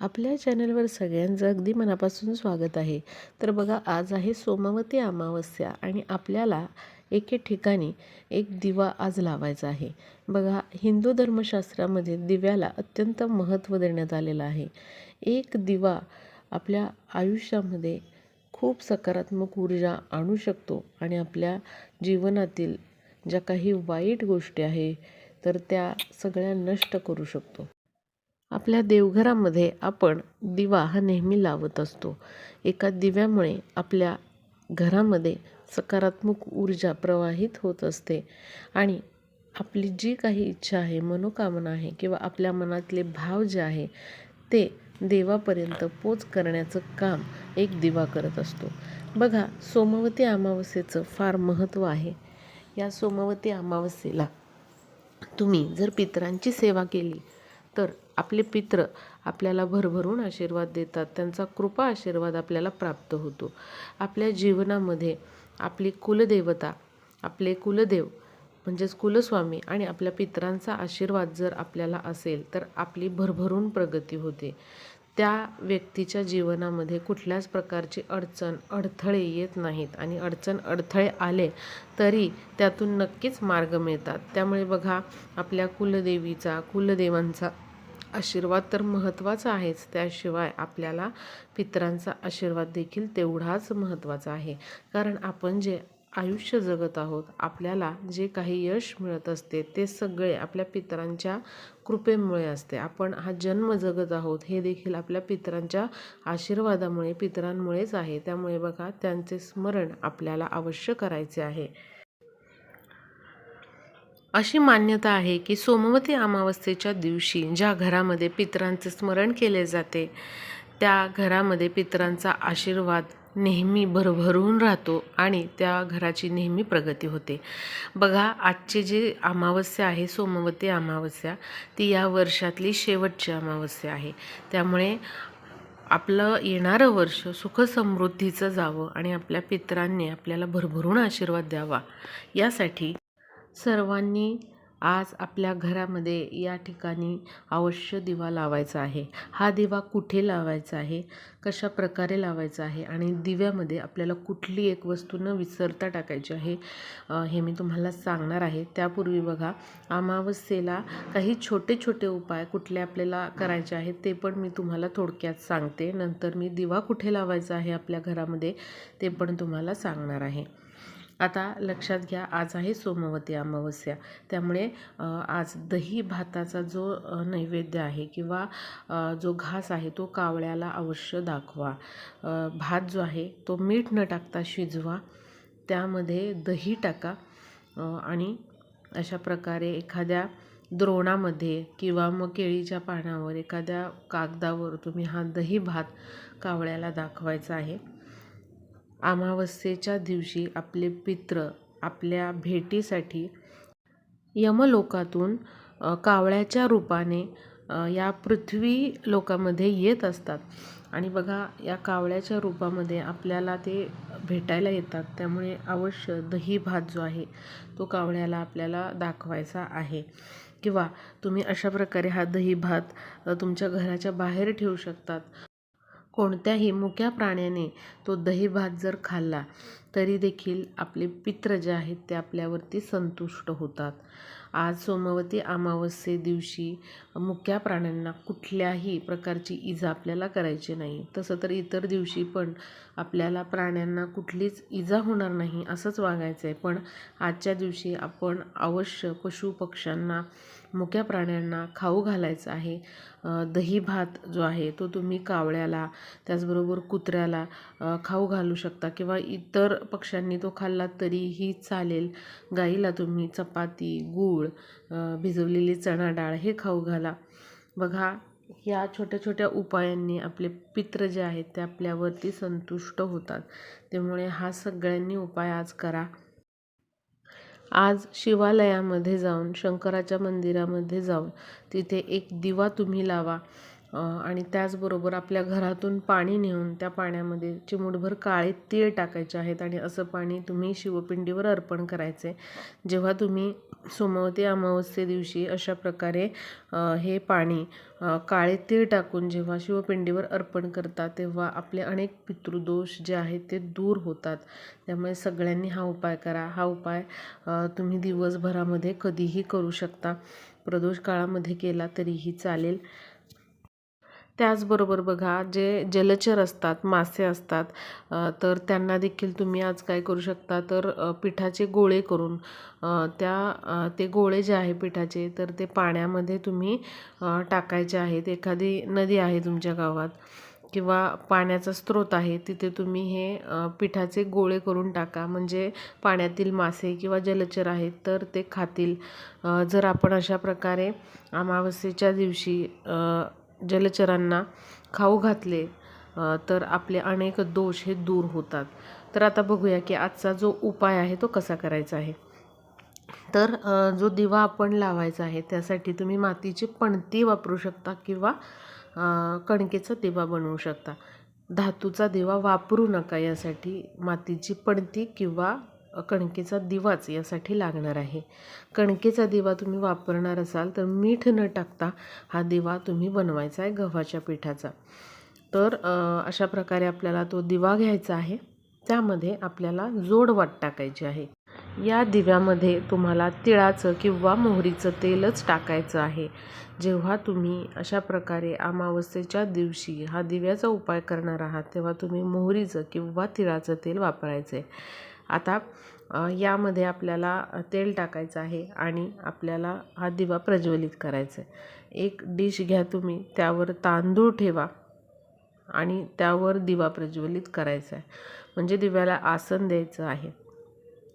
आपल्या चॅनलवर सगळ्यांचं अगदी मनापासून स्वागत आहे. तर बघा आज आहे सोमवती अमावस्या आणि आपल्याला एके ठिकाणी एक दिवा आज लावायचा आहे. बघा हिंदू धर्मशास्त्रामध्ये दिव्याला अत्यंत महत्त्व देण्यात आलेलं आहे. एक दिवा आपल्या आयुष्यामध्ये खूप सकारात्मक ऊर्जा आणू शकतो आणि आपल्या जीवनातील ज्या काही वाईट गोष्टी आहे तर त्या सगळ्या नष्ट करू शकतो. आपल्या देवघरामध्ये आपण दिवा हा नेहमी लावत असतो. एका दिव्यामुळे आपल्या घरामध्ये सकारात्मक ऊर्जा प्रवाहित होत असते. आणि आपली जी काही इच्छा आहे मनोकामना आहे किंवा आपल्या मनातले भाव जे आहे ते देवापर्यंत पोच करण्याचं काम एक दिवा करत असतो. बघा सोमवती अमावस्येचं फार महत्त्व आहे. या सोमवती अमावस्येला तुम्ही जर पितरांची सेवा केली तर आपले पित्र आपल्याला भरभरून आशीर्वाद देतात. त्यांचा कृपा आशीर्वाद आपल्याला प्राप्त होतो. आपल्या जीवनामध्ये आपली कुलदेवता आपले कुलदेव म्हणजेच कुलस्वामी आणि आपल्या पितरांचा आशीर्वाद जर आपल्याला असेल तर आपली भरभरून प्रगती होते. त्या व्यक्तीच्या जीवनामध्ये कुठल्याच प्रकारची अडचण अडथळे येत नाहीत आणि अडचण अडथळे आले तरी त्यातून नक्कीच मार्ग मिळतात. त्यामुळे बघा आपल्या कुलदेवीचा कुलदेवांचा आशीर्वाद तर महत्त्वाचा आहेच. त्याशिवाय आपल्याला पितरांचा आशीर्वाद देखील तेवढाच महत्त्वाचा आहे. कारण आपण जे आयुष्य जगत आहोत आपल्याला जे काही यश मिळत असते ते सगळे आपल्या पितरांच्या कृपेमुळे असते. आपण हा जन्म जगत आहोत हे देखील आपल्या पितरांच्या आशीर्वादामुळे पितरांमुळेच आहे. त्यामुळे बघा त्यांचे स्मरण आपल्याला अवश्य करायचे आहे. अशी मान्यता आहे की सोमवती अमावस्येच्या दिवशी ज्या घरामध्ये पितरांचे स्मरण केले जाते त्या घरामध्ये पितरांचा आशीर्वाद नेहमी भरभरून राहतो आणि त्या घराची नेहमी प्रगती होते. बघा आजची जी अमावस्या आहे सोमवती अमावस्या ती या वर्षातली शेवटची अमावस्या आहे. त्यामुळे आपलं येणारं वर्ष सुखसमृद्धीचं जावं आणि आपल्या पितरांनी आपल्याला भरभरून आशीर्वाद द्यावा. यासाठी सर्वांनी आज आपल्या घरामध्ये या ठिकाणी अवश्य दिवा लावायचा आहे. हा दिवा कुठे लावायचा आहे? कशा प्रकारे लावायचा आहे? आणि दिव्यामध्ये आपल्याला कुठली एक वस्तू न विसरता टाकायची आहे हे मी तुम्हाला सांगणार आहे. त्यापूर्वी बघा अमावस्येला काही छोटे छोटे उपाय कुठले आपल्याला करायचे आहेत ते पण मी तुम्हाला थोडक्यात सांगते. नंतर मी दिवा कुठे लावायचा आहे आपल्या घरामध्ये ते पण तुम्हाला सांगणार आहे. आता लक्षात घ्या आज आहे सोमवती अमावस्या. त्यामुळे आज दही भाताचा जो नैवेद्य आहे किंवा जो घास आहे तो कावळ्याला अवश्य दाखवा. भात जो आहे तो मीठ न टाकता शिजवा त्यामध्ये दही टाका आणि अशा प्रकारे एखाद्या द्रोणामध्ये किंवा मग केळीच्या पानावर एखाद्या कागदावर तुम्ही हा दही भात कावळ्याला दाखवायचा आहे. अमावस्येच्या दिवशी आपले पित्र आपल्या भेटीसाठी यमलोकातून कावळ्याच्या रूपाने या पृथ्वी लोकामध्ये येत असतात. आणि बघा या कावळ्याच्या रूपामध्ये आपल्याला ते भेटायला येतात. त्यामुळे अवश्य दही भात जो आहे तो कावळ्याला आपल्याला दाखवायचा आहे. किंवा तुम्ही अशा प्रकारे हा दही भात तुमच्या घराच्या बाहेर ठेवू शकतात. कोणत्याही मुक्या प्राण्याने तो दही भात जर खाल्ला तरी देखील आपले पित्र जे आहेत ते आपल्यावरती संतुष्ट होतात. आज सोमवती अमावस्ये दिवशी मुक्या प्राण्यांना कुठल्याही प्रकारची इजा आपल्याला करायची नाही. तसं तर इतर दिवशी पण आपल्याला प्राण्यांना कुठलीच इजा होणार नाही असंच वागायचं आहे पण आजच्या दिवशी आपण अवश्य पशुपक्ष्यांना मुक्या प्राण्यांना खाऊ घालायचं आहे. दही भात जो आहे तो तुम्ही कावळ्याला त्याचबरोबर कुत्र्याला खाऊ घालू शकता किंवा इतर पक्ष्यांनी तो खाल्ला तरीही चालेल. गाईला तुम्ही चपाती गूळ भिजवलेली चणा डाळ हे खाऊ घाला. बघा या छोट्या छोट्या उपायांनी आपले पित्र जे आहेत ते आपल्यावरती संतुष्ट होतात. त्यामुळे हा सगळ्यांनी उपाय आज करा. आज शिवालयामध्ये जाऊन शंकराच्या मंदिरामध्ये जाऊन तिथे एक दिवा तुम्ही लावा. आणि त्याचबरोबर आपल्या घरातून पाणी नेऊन त्या पाण्यामध्ये चिमूटभर काळे तीळ टाकायचे आहेत आणि असं पाणी तुम्ही शिवपिंडीवर अर्पण करायचे. जेव्हा तुम्ही सोमवती अमावस्ये दिवशी अशा प्रकारे हे पाणी काळे तीळ टाकून जेव्हा शिवपिंडीवर अर्पण करता तेव्हा आपले अनेक पितृदोष जे आहेत ते दूर होतात. त्यामुळे सगळ्यांनी हा उपाय करा. हा उपाय तुम्ही दिवसभरामध्ये कधीही करू शकता. प्रदोष काळामध्ये केला तरीही चालेल. त्याचबरोबर बघा जे जलचर असतात मासे असतात तर त्यांना देखील तुम्ही आज काय करू शकता? तर पिठाचे गोळे करून त्या ते गोळे जे आहे पिठाचे तर ते पाण्यामध्ये तुम्ही टाकायचे आहेत. एखादी नदी आहे तुमच्या गावात किंवा पाण्याचा स्रोत आहे तिथे तुम्ही हे पिठाचे गोळे करून टाका. म्हणजे पाण्यातील मासे किंवा जलचर आहेत तर ते खातील. जर आपण अशा प्रकारे अमावस्येच्या दिवशी जलचरांना खाऊ घातले तर आपले अनेक दोष हे दूर होतात. तर आता बघूया की आजचा जो उपाय आहे तो कसा करायचा आहे. तर जो दिवा आपण लावायचा आहे त्यासाठी तुम्ही मातीची पणती वापरू शकता किंवा कणकेचा दिवा बनवू शकता. धातूचा दिवा वापरू नका यासाठी मातीची पणती किंवा कणकेचा दिवाच यासाठी लागणार आहे. कणकेचा दिवा तुम्ही वापरणार असाल तर मीठ न टाकता हा दिवा तुम्ही बनवायचा आहे गव्हाच्या पिठाचा. तर अशा प्रकारे आपल्याला तो दिवा घ्यायचा आहे. त्यामध्ये आपल्याला जोडवाट टाकायची आहे. या दिव्यामध्ये तुम्हाला तिळाचं किंवा मोहरीचं तेलच टाकायचं आहे. जेव्हा तुम्ही अशा प्रकारे अमावस्येच्या दिवशी हा दिव्याचा उपाय करणार आहात तेव्हा तुम्ही मोहरीचं किंवा तिळाचं तेल वापरायचं आहे आता यामध्ये आपल्याला तेल टाकायचं आहे आणि आपल्याला हा दिवा प्रज्वलित करायचा आहे एक डिश घ्या तुम्ही त्यावर तांदूळ ठेवा आणि त्यावर दिवा प्रज्वलित करायचा आहे म्हणजे दिव्याला आसन द्यायचं आहे.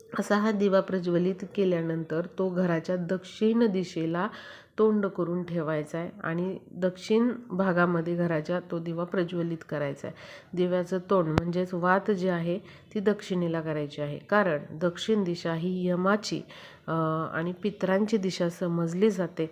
असा हा दिवा प्रज्वलित केल्यानंतर तो घराच्या दक्षिण दिशेला तोंड करून ठेवायचा आहे आणि दक्षिण भागामध्ये घराच्या तो दिवा प्रज्वलित करायचा आहे. दिव्याचं तोंड म्हणजेच वात जी आहे ती दक्षिणेला करायची आहे. कारण दक्षिण दिशा ही यमाची आणि पितरांची दिशा समजली जाते.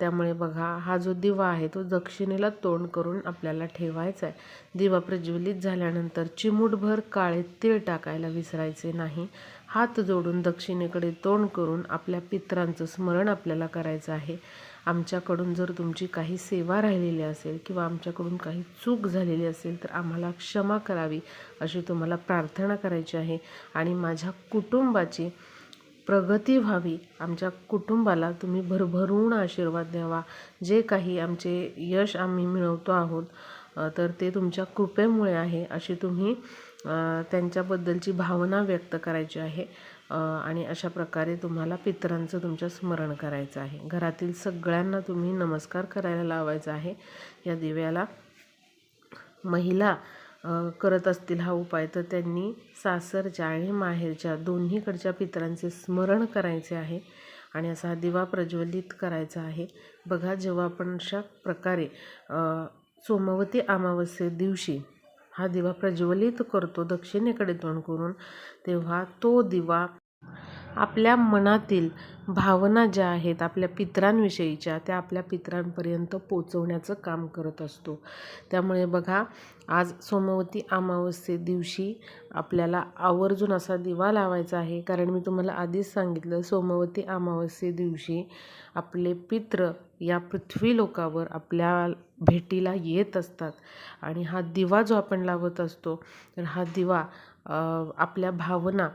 त्यामुळे बघा हा जो दिवा आहे तो दक्षिणेला तोंड करून आपल्याला ठेवायचा आहे. दिवा प्रज्वलित झाल्यानंतर चिमूटभर काळे तीळ टाकायला विसरायचे नाही. हात जोडून दक्षिणेकडे तोंड करून आपल्या पितरांचं स्मरण आपल्याला करायचं आहे. आमच्याकडून जर तुमची काही सेवा राहिलेली असेल किंवा आमच्याकडून काही चूक झालेली असेल तर आम्हाला क्षमा करावी अशी तुम्हाला प्रार्थना करायची आहे. आणि माझ्या कुटुंबाची प्रगती व्हावी आमच्या कुटुंबाला तुम्ही भरभरून आशीर्वाद द्यावा. जे काही आमचे यश आम्ही मिळवतो आहोत तर ते तुमच्या कृपेमुळे आहे अशी तुम्ही त्यांच्याबद्दलची भावना व्यक्त करायची आहे. आणि अशा प्रकारे तुम्हाला पितरांचं तुमच्या स्मरण करायचं आहे. घरातील सगळ्यांना तुम्ही नमस्कार करायला लावायचा आहे. या दिव्याला महिला करत असतील हा उपाय तर त्यांनी सासरच्या आणि माहेरच्या दोन्हीकडच्या पितरांचे स्मरण करायचे आहे. आणि असा हा दिवा प्रज्वलित करायचा आहे. बघा जेव्हा आपण अशा प्रकारे सोमवती अमावस्ये दिवशी हा दिवा प्रज्वलित करतो दक्षिणेकडे तोंड करून. तेव्हा तो दिवा आपल्या मनातील भावना ज्या आहेत आपल्या पित्रांविषयीच्या त्या आपल्या पितरांपर्यंत पोचवण्याचं काम करत असतो. त्यामुळे बघा आज सोमवती अमावस्ये दिवशी आपल्याला आवर्जून असा दिवा लावायचा आहे. कारण मी तुम्हाला आधीच सांगितलं सोमवती अमावस्ये दिवशी आपले पित्र या पृथ्वी लोकावर आपल्या भेटीला येत असतात. आणि हा दिवा जो आपण लावत असतो तर हा दिवा आपल्या भावना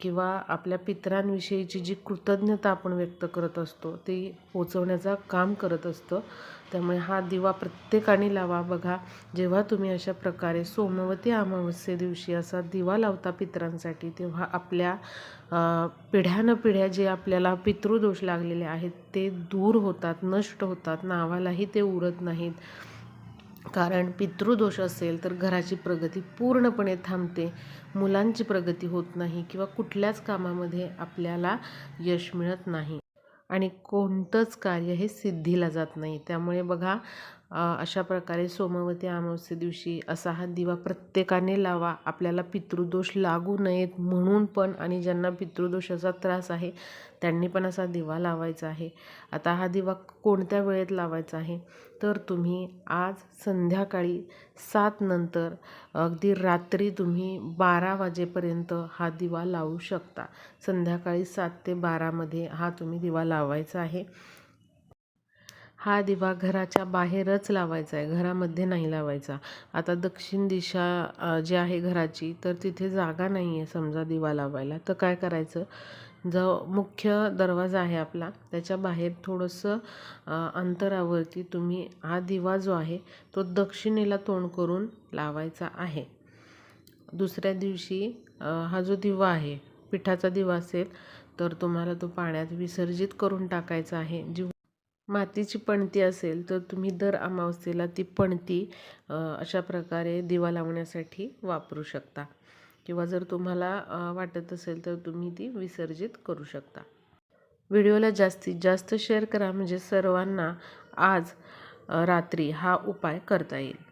किंवा आपल्या पितरांविषयीची जी कृतज्ञता आपण व्यक्त करत असतो ती पोचवण्याचा काम करत असतं. त्यामुळे हा दिवा प्रत्येकाने लावा. बघा जेव्हा तुम्ही अशा प्रकारे सोमवती अमावस्ये दिवशी असा दिवा लावता पितरांसाठी तेव्हा आपल्या पिढ्यानपिढ्या जे आपल्याला पितृदोष लागलेले आहेत ते दूर होतात नष्ट होतात. नावालाही ते उरत नाहीत. कारण पितृदोष असेल तर घराची प्रगती पूर्णपणे थांबते. मुलांची प्रगती होत नाही किंवा कुठल्याच कामामध्ये आपल्याला यश मिळत नाही. आणि कोणतंच कार्य हे सिद्धीला जात नाही. त्यामुळे बघा अशा प्रकारे सोमवती अमावस्ये दिवशी असा हा दिवा प्रत्येकाने लावा. आपल्याला पितृदोष लागू नयेत म्हणून पण आणि ज्यांना पितृदोषाचा त्रास आहे त्यांनी पण असा दिवा लावायचा आहे. आता हा दिवा कोणत्या वेळेत लावायचा आहे? तर तुम्ही आज संध्याकाळी सात नंतर अगदी रात्री तुम्ही बारा वाजेपर्यंत हा दिवा लावू शकता. संध्याकाळी सात ते बारामध्ये हा तुम्ही दिवा लावायचा आहे. हा दिवा घराच्या बाहेरच लावायचा आहे घरामध्ये नाही लावायचा. आता दक्षिण दिशा जी आहे घराची तर तिथे जागा नाही आहे समजा दिवा लावायला. तर काय करायचं? जो मुख्य दरवाजा आहे आपला त्याच्या बाहेर थोडंसं अंतरावरती तुम्ही हा दिवा जो आहे तो दक्षिणेला तोंड करून लावायचा आहे. दुसऱ्या दिवशी हा जो दिवा आहे पिठाचा दिवा असेल तर तुम्हाला तो पाण्यात विसर्जित करून टाकायचा आहे. जी मातीची पणती असेल तर तुम्ही दर अमावस्येला ती पणती अशा प्रकारे दिवा लावण्यासाठी वापरू शकता. किंवा जर तुम्हाला वाटत असेल तर तुम्ही ती विसर्जित करू शकता. व्हिडिओला जास्तीत जास्त शेअर करा म्हणजे सर्वांना आज रात्री हा उपाय करता येईल.